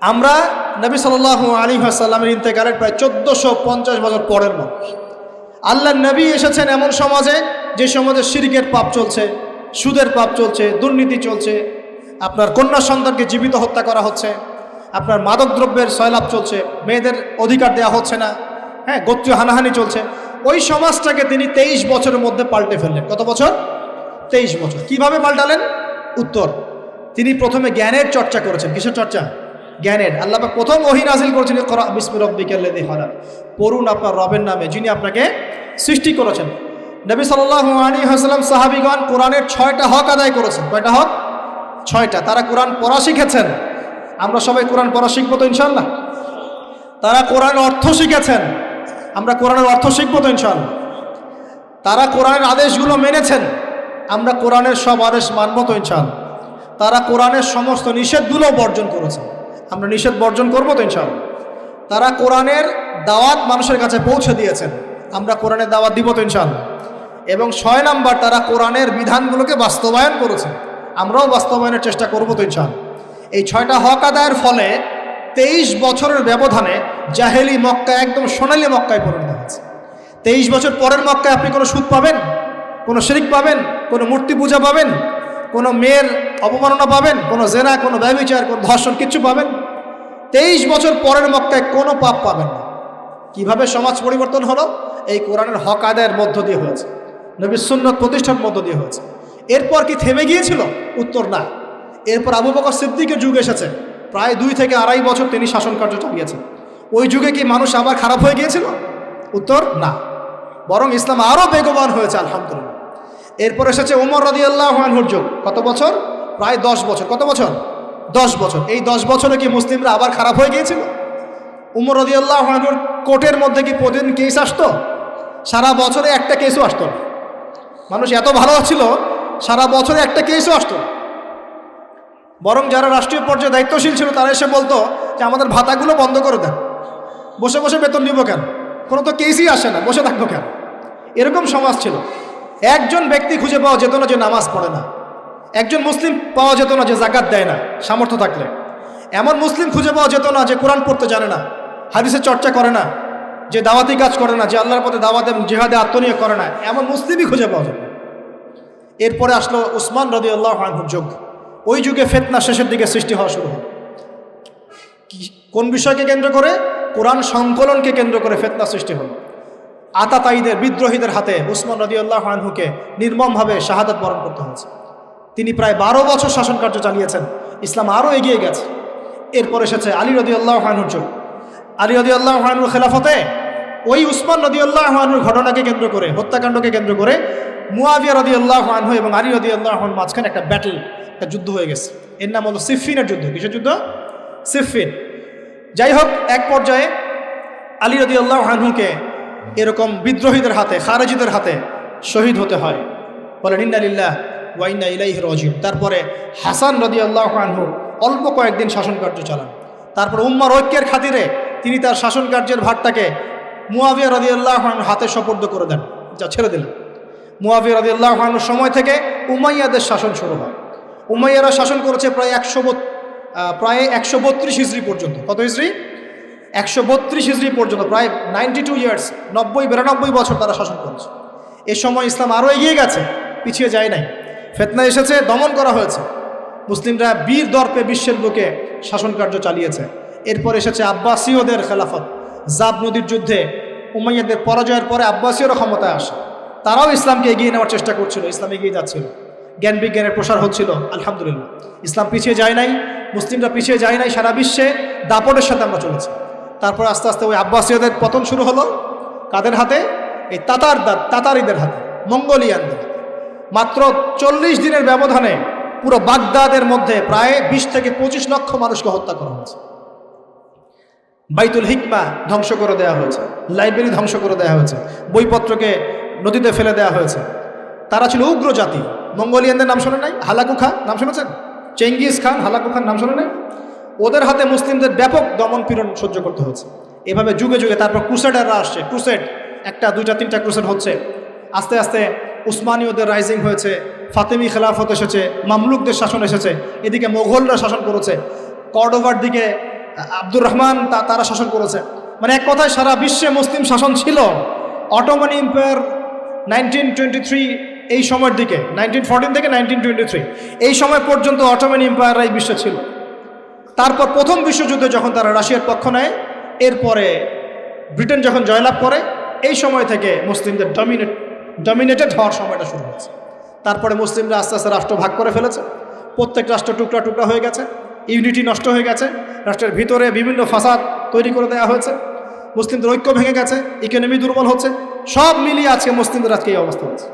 আমরা নবী সাল আলী সাল্লামের ইন্তেকালের প্রায় চোদ্দোশো পঞ্চাশ বছর পরের মানুষ। আল্লাহ নবী এসেছেন এমন সমাজে যে সমাজে সিরিকের পাপ চলছে, সুদের পাপ চলছে, দুর্নীতি চলছে, আপনার কন্যা সন্তানকে জীবিত হত্যা করা হচ্ছে, আপনার মাদকদ্রব্যের সয়লাভ চলছে, মেয়েদের অধিকার দেওয়া হচ্ছে না হ্যাঁ গোত্রীয় হানাহানি চলছে। ওই সমাজটাকে তিনি তেইশ বছরের মধ্যে পাল্টে ফেললেন। কত বছর? তেইশ বছর। কীভাবে পাল্টালেন? উত্তর, তিনি প্রথমে জ্ঞানের চর্চা করেছেন। কিসের চর্চা? জ্ঞানের। আল্লাহ প্রথম ওহি নাজিল করেছেন করা বিসমি রব্বিকাল্লাযী খালাক। পড়ুন আপনার রবের নামে, যিনি আপনাকে সৃষ্টি করেছেন। নবী সাল্লাল্লাহু আলাইহি ওয়াসাল্লাম সাহাবীগণ কোরআনের ছয়টা হক আদায় করেছেন। কয়টা হক? ছয়টা। তারা কোরআন পড়া শিখেছেন। আমরা সবাই কোরআন পড়া শিখব তো ইনশাল্লাহ তারা কোরআন অর্থ শিখেছেন। আমরা কোরআনের অর্থ শিখব তো ইনশাল্লাহ তারা কোরআনের আদেশগুলো মেনেছেন। আমরা কোরআনের সব আদেশ মানব তো ইনশাল্লাহ তারা কোরআনের সমস্ত নিষেধগুলো বর্জন করেছে আমরা নিষেধ বর্জন করব তো ইনশাল্লাহ তারা কোরআনের দাওয়াত মানুষের কাছে পৌঁছে দিয়েছেন। আমরা কোরআনের দাওয়াত দিব তো ইনশাল্লাহ এবং ছয় নাম্বার, তারা কোরআনের বিধানগুলোকে বাস্তবায়ন করেছে। আমরাও বাস্তবায়নের চেষ্টা করব তো ইনশাল্লাহ এই ছয়টা হক আদায়ের ফলে তেইশ বছরের ব্যবধানে জাহেলি মক্কা একদম সোনালি মক্কায় পরিণত হয়েছে। তেইশ বছর পরের মক্কায় আপনি কোনো সুদ পাবেন? কোনো শিরিক পাবেন? কোনো মূর্তি পূজা পাবেন? কোনো মেয়ের অপমাননা পাবেন, কোনো জেনা, কোনো ব্যবচার কোনো ধর্ষণ কিচ্ছু পাবেন। তেইশ বছর পরের মক্কায় কোনো পাপ পাবেন না। কীভাবে সমাজ পরিবর্তন হলো? এই কোরআনের হক আদায়ের মধ্য দিয়ে হয়েছে। নবী সুন্নত প্রতিষ্ঠার মধ্য দিয়ে হয়েছে। এরপর কি থেমে গিয়েছিল? উত্তর না। এরপর আবু বকর সিদ্দিকের যুগ এসেছে। প্রায় দুই থেকে আড়াই বছর তিনি শাসন কার্য চালিয়েছেন। ওই যুগে কি মানুষ আবার খারাপ হয়ে গিয়েছিল? উত্তর না। বরং ইসলাম আরও বেগবান হয়েছে, আলহামদুলিল্লাহ। এরপর এসেছে ওমর রদি আল্লাহর যুগ। কত বছর? প্রায় দশ বছর। কত বছর? দশ বছর। এই দশ বছরে কি মুসলিমরা আবার খারাপ হয়ে গিয়েছিল? উমর রদি আল্লাহর কোর্টের মধ্যে কি প্রতিদিন কেস আসতো? সারা বছরে একটা কেসও আসতো না। মানুষ এত ভালো ছিল, সারা বছরে একটা কেসও আসতো বরং যারা রাষ্ট্রীয় পর্যায়ে দায়িত্বশীল ছিল, তারা এসে বলতো যে, আমাদের ভাতাগুলো বন্ধ করে দেন। বসে বসে বেতন নিব কেন? কোনো তো কেসই আসে না। বসে থাকব কেন? এরকম সমাজ ছিল। একজন ব্যক্তি খুঁজে পাওয়া যেত না যে নামাজ পড়ে না। একজন মুসলিম পাওয়া যেত না যে জাকাত দেয় না, সামর্থ্য থাকলে। এমন মুসলিম খুঁজে পাওয়া যেত না যে কোরআন পড়তে জানে না, হাদিসের চর্চা করে না, যে দাওয়াতি কাজ করে না, যে আল্লাহর পথে দাওয়াত জেহাদে আত্মনিয়োগ করে না, এমন মুসলিমই খুঁজে পাওয়া যেত এরপরে আসলো উসমান রদি আল্লাহ আনহুর যুগ। ওই যুগে ফেতনা শেষের দিকে সৃষ্টি হওয়া শুরু কি- কোন বিষয়কে কেন্দ্র করে? কোরআন সংকলনকে কেন্দ্র করে ফেতনা সৃষ্টি হল। আতাতাইদের বিদ্রোহীদের হাতে উসমান রদিউল্লাহ আনহুকে নির্মমভাবে শাহাদত বরণ করতে হয়েছে। তিনি প্রায় বারো বছর শাসন কার্য চালিয়েছেন। ইসলাম আরও এগিয়ে গেছে। এরপর এসেছে আলী রদিউল্লাহ আনহুর যুগ। আলী রদিউল্লাহ আনহুর খেলাফতে ওই উসমান রদিউল্লাহ আনহুর ঘটনাকে কেন্দ্র করে, হত্যাকাণ্ডকে কেন্দ্র করে মুয়াবিয়া রদিউল্লাহ আনহু এবং আলী রদিউল্লাহ আনহুর মাঝখানে একটা ব্যাটল একটা যুদ্ধ হয়ে গেছে। এর নাম হলো সিফিনের যুদ্ধ। কিসের যুদ্ধ? সিফিন যাই হোক, এক পর্যায়ে আলী রদি আল্লাহ আনহুকে এরকম বিদ্রোহীদের হাতে, খারেজিদের হাতে শহীদ হতে হয়। বলেন ইন্নালিল্লাহ ওয়াইন্না ইলাইহ রজিম তারপরে হাসান রদি আল্লাহ আনহু অল্প কয়েকদিন শাসন কার্য চালান। তারপর উম্মার ঐক্যের খাতিরে তিনি তার শাসন কার্যের ভারটাকে মুয়াবিয়া রদি আল্লাহ হাতে সপর্দ করে দেন। যা ছেড়ে দিলেন মুয়াবিয়া রদি আল্লাহ সময় থেকে উমাইয়াদের শাসন শুরু হয়। উমাইয়ারা শাসন করেছে প্রায় একশো প্রায় একশো বত্রিশ হিজড়ি পর্যন্ত। কত হিজড়ি একশো বত্রিশ হিজড়ি পর্যন্ত, প্রায় নাইনটি টু ইয়ার্স নব্বই, বিরানব্বই বছর তারা শাসন করেছে। এ সময় ইসলাম আরও এগিয়ে গেছে, পিছিয়ে যায় নাই। ফেতনা এসেছে, দমন করা হয়েছে। মুসলিমরা বীর দর্পে বিশ্বের বুকে শাসন কার্য চালিয়েছে। এরপর এসেছে আব্বাসীয়দের খেলাফত। জাব নদীর যুদ্ধে উমাইয়াদের পরাজয়ের পরে আব্বাসীয়রা ক্ষমতায় আসে। তারাও ইসলামকে এগিয়ে নেওয়ার চেষ্টা করছিল, ইসলাম এগিয়ে যাচ্ছিল। জ্ঞান বিজ্ঞানের প্রসার হচ্ছিল, আলহামদুলিল্লাহ। ইসলাম পিছিয়ে যায় নাই, মুসলিমরা পিছিয়ে যায় নাই সারা বিশ্বে, দাপটের সাথে আমরা চলেছি। তারপর আস্তে আস্তে ওই আব্বাসীয়দের পতন শুরু হলো। কাদের হাতে? এই তাতার তাতারিদের হাতে, মঙ্গোলিয়ানদের মাত্র চল্লিশ দিনের ব্যবধানে পুরো বাগদাদের মধ্যে প্রায় বিশ থেকে পঁচিশ লক্ষ মানুষকে হত্যা করা হয়েছে। বাইতুল হিকমা ধ্বংস করে দেওয়া হয়েছে, লাইব্রেরি ধ্বংস করে দেওয়া হয়েছে, বইপত্রকে নদীতে ফেলে দেওয়া হয়েছে। তারা ছিল উগ্র জাতি। মঙ্গোলিয়ানদের নাম শোনে নাই? হালাকু খান নাম শুনেছেন? চেঙ্গিস খান, হালাকু খান নাম শোনে নাই? ওদের হাতে মুসলিমদের ব্যাপক দমন পীড়ন সহ্য করতে হয়েছে এভাবে যুগে যুগে তারপর ক্রুসেডাররা আসছে। ক্রুসেড, একটা, দুইটা, তিনটা ক্রুসেড হচ্ছে। আস্তে আস্তে উসমানীয়দের রাইজিং হয়েছে, ফাতেমি খেলাফত এসেছে, মামলুকদের শাসন এসেছে, এদিকে মোগলরা শাসন করেছে, কর্ডোভার দিকে আব্দুর রহমান তারা শাসন করেছে। মানে এক কথায় সারা বিশ্বে মুসলিম শাসন ছিল Ottoman empire nineteen twenty three এই সময়ের দিকে, নাইনটিন ফোরটিন থেকে নাইনটিন টোয়েন্টি থ্রি, এই সময় পর্যন্ত অটোমান এম্পায়ার এই বিশ্বে ছিল। তারপর প্রথম বিশ্বযুদ্ধে যখন তারা রাশিয়ার পক্ষ নেয়, এরপরে ব্রিটেন যখন জয়লাভ করে, এই সময় থেকে মুসলিমদের ডমিনেট ডমিনেটেড হওয়ার সময়টা শুরু হয়েছে। তারপরে মুসলিমরা আস্তে আস্তে রাষ্ট্র ভাগ করে ফেলেছে। প্রত্যেক রাষ্ট্র টুকরা টুকরা হয়ে গেছে, ইউনিটি নষ্ট হয়ে গেছে, রাষ্ট্রের ভিতরে বিভিন্ন ফাসাদ তৈরি করে দেওয়া হয়েছে, মুসলিমদের ঐক্য ভেঙে গেছে ইকোনমি দুর্বল হচ্ছে, সব মিলিয়ে আজকে মুসলিমদের আজকে এই অবস্থা হচ্ছে।